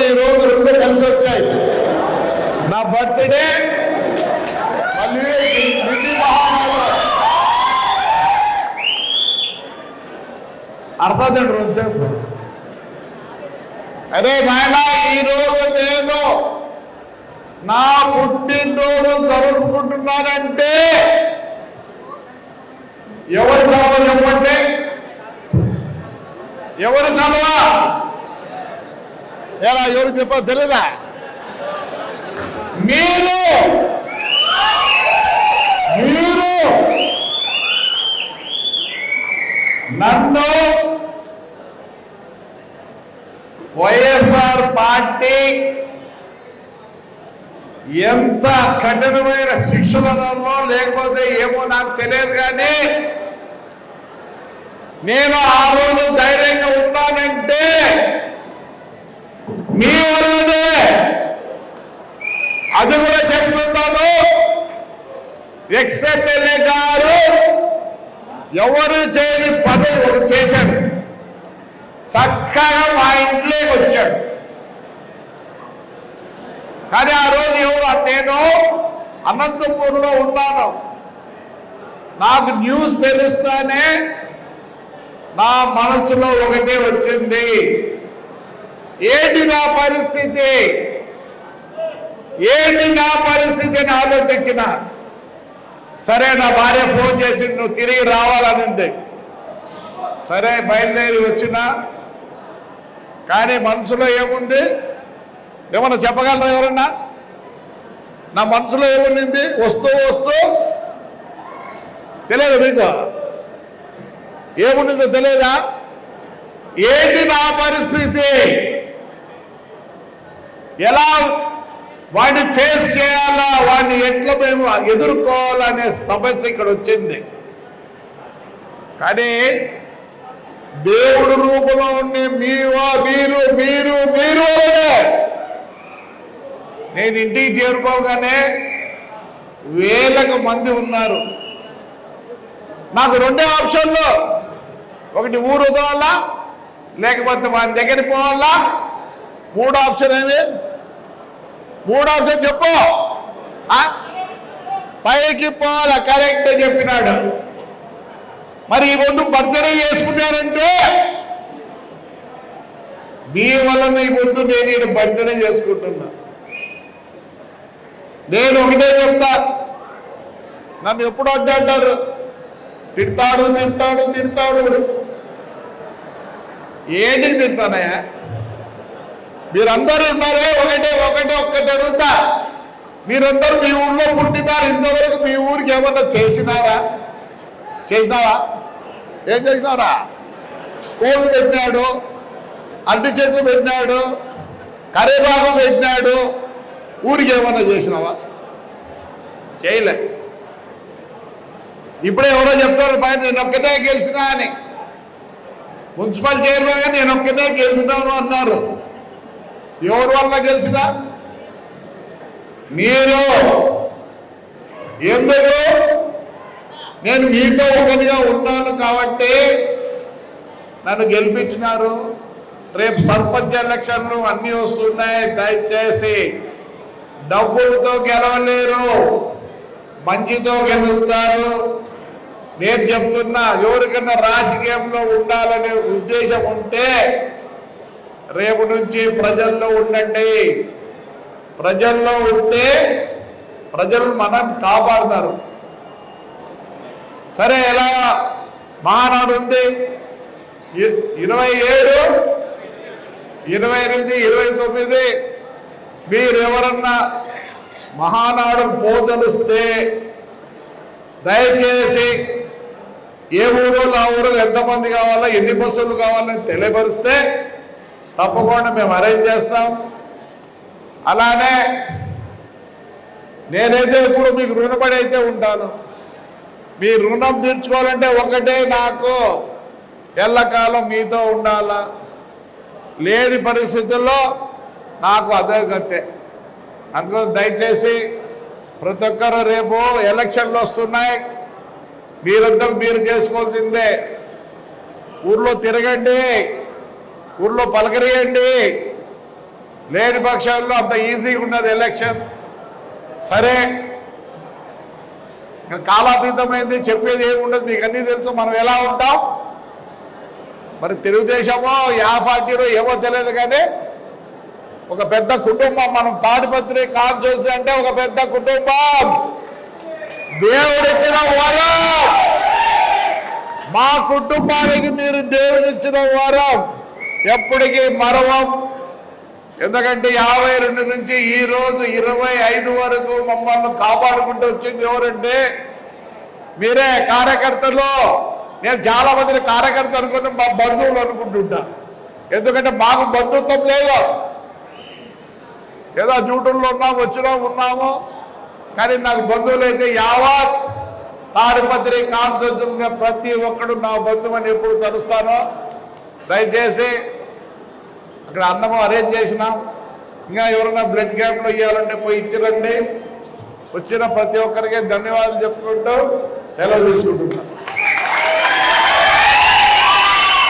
ఈ రోజు రెండు కలిసి వచ్చాయి. నా బర్త్డే మళ్ళీ నిధి మహానగర్ అరే నాయన ఈ రోజు నేను నా పుట్టినరోజు జరుపుకుంటున్నానంటే ఎవరు చదవ చెప్పండి ఎవరు చదవా ఎలా ఎవరు చెప్ప తెలియదా మీరు మీరు నన్ను వైఎస్ఆర్ పార్టీ ఎంత కఠినమైన శిక్షలలో లేకపోతే ఏమో నాకు తెలియదు కానీ నేను ఆ రోజు ధైర్యంగా ఉన్నానంటే మీ వల్లనే అది కూడా చెప్తున్నాను. ఎక్స్ఎమ్మెల్యే గారు ఎవరు చేయని పని ఒకటి చేశాడు చక్కగా మా ఇంట్లోకి వచ్చాడు కానీ ఆ రోజు ఎవరు నేను అనంతపూర్లో ఉన్నాను. నాకు న్యూస్ తెలుస్తానే నా మనసులో ఒకటే వచ్చింది. ఏంటి నా పరిస్థితి? ఏంటి నా పరిస్థితి అని ఆలోచించిన? సరే నా భార్య ఫోన్ చేసి నువ్వు తిరిగి రావాలనింది సరే బయలుదేరి వచ్చిన? కానీ మనసులో ఏముంది? ఏమన్నా చెప్పగలరా ఎవరన్నా? నా మనసులో ఏముండింది వస్తూ వస్తూ? తెలియదు మీకు? ఏముండిందో తెలియదా ఏంటి నా పరిస్థితి? ఎలా వాడిని ఫేస్ చేయాలా? వాడిని ఎట్లా మేము ఎదుర్కోవాలనే సమస్య ఇక్కడ వచ్చింది. కానీ దేవుడు రూపంలో ఉండే మీవా మీరు మీరు మీరు నేను ఇంటికి చేరుకోగానే వేలకు మంది ఉన్నారు. నాకు రెండే ఆప్షన్లు. ఒకటి ఊరు వదవాలా లేకపోతే వాని దగ్గరికి పోవాలా? మూడో ఆప్షన్ ఏమి? మూడు ఆప్షన్ చెప్పు. ఆ? పైకి పోవాలా? కరెక్ట్ చెప్పినాడు. మరి ఈ ముందు బర్త్డే చేసుకున్నారంటే మీ వలన ఈ ముందు నేను ఈయన బర్త్డే చేసుకుంటున్నా. నేను ఒకటే చెప్తా. నన్ను ఎప్పుడు అడ్డంటారు తిడతాడు తిడతాడు తిడతాడు. ఏంటి తిడతానయ్యా? మీరందరూ ఉన్నారే ఒకటే ఒకటి. మీరందరూ మీ ఊళ్ళో పుట్టినారు ఇంతవరకు మీ ఊరికి ఏమన్నా చేసినారా? చేసినావా? ఏం చేసినారా కోళ్ళు పెట్టినాడు అడ్డు చెట్లు పెట్టినాడు కరేపాకు పెట్టినాడు. ఊరికి ఏమన్నా చేసినావా? చేయలే. ఇప్పుడే ఎవరో చెప్తారు పైన నేను ఒక్కటే గెలిచినా అని. మున్సిపల్ చైర్మన్గా నేను ఒక్కటే గెలిచినాను అన్నారు. ఎవరి వల్ల గెలిచినా? మీరు ఎందుకు? నేను మీతో ఒకటిగా ఉన్నాను కాబట్టి నన్ను గెలిపించినారు. రేపు సర్పంచ్ ఎలక్షన్లు అన్నీ వస్తున్నాయి. దయచేసి డబ్బులతో గెలవలేరు. మంచితో గెలుస్తారు. నేను చెప్తున్నా ఎవరికన్నా రాజకీయంలో ఉండాలనే ఉద్దేశం ఉంటే రేపు నుంచి ప్రజల్లో ఉండండి. ప్రజల్లో ఉంటే ప్రజలు మనం కాపాడతారు. సరే ఎలా? మహానాడు ఉంది. ఇరవై ఏడు ఇరవై ఎనిమిది ఇరవై తొమ్మిది. మీరు ఎవరన్నా మహానాడు పోదలుస్తే దయచేసి ఏ ఊరు ఆ ఊరు ఎంతమంది కావాలా ఎన్ని బస్సులు కావాలని తెలియపరిస్తే తప్పకుండా మేము అరేంజ్ చేస్తాం. అలానే నేనైతే ఇప్పుడు మీకు రుణపడి అయితే ఉంటాను. మీ రుణం తీర్చుకోవాలంటే ఒకటే నాకు ఎల్లకాలం మీతో ఉండాలా? లేని పరిస్థితుల్లో నాకు అదే గతే. అందుకని దయచేసి ప్రతి ఒక్కరు రేపు ఎలక్షన్లు వస్తున్నాయి. మీరంతా మీరు చేసుకోవాల్సిందే. ఊర్లో తిరగండి. ఊర్లో పలకరియండి. లేని పక్షాల్లో అంత ఈజీగా ఉన్నది ఎలక్షన్ సరే. కాలాతీతమైంది చెప్పేది ఏమి ఉండదు మీకు అన్నీ తెలుసు మనం ఎలా ఉంటాం? మరి తెలుగుదేశమో యా పార్టీలో ఏమో తెలియదు కానీ ఒక పెద్ద కుటుంబం మనం తాడిపత్రి కాన్సూల్స్ అంటే ఒక పెద్ద కుటుంబం. దేవుడిచ్చిన వరం. మా కుటుంబానికి మీరు దేవుడిచ్చిన వరం. ఎప్పటికీ మరవం. ఎందుకంటే యాభై రెండు నుంచి ఈ రోజు ఇరవై ఐదు వరకు మమ్మల్ని కాపాడుకుంటూ వచ్చింది ఎవరంటే మీరే కార్యకర్తలు. నేను చాలా మందిని కార్యకర్త అనుకుని మా బంధువులు అనుకుంటుంటా. ఎందుకంటే మాకు బంధుత్వం లేదు. ఏదో డ్యూటీల్లో ఉన్నాము వచ్చినాము ఉన్నాము. కానీ నాకు బంధువులు అయితే యావత్ తాడిపత్రి కాన్సెప్ట్ ప్రతి ఒక్కడు నా బంధువు అని ఎప్పుడు తలుస్తానో. దయచేసి అక్కడ అన్నము అరేంజ్ చేసినాం. ఇంకా ఎవరైనా బ్లడ్ క్యాంప్లో ఇవ్వాలంటే పోయి ఇచ్చిరండి. వచ్చిన ప్రతి ఒక్కరికి ధన్యవాదాలు చెప్పుకుంటూ సెలవు తీసుకుంటున్నాం.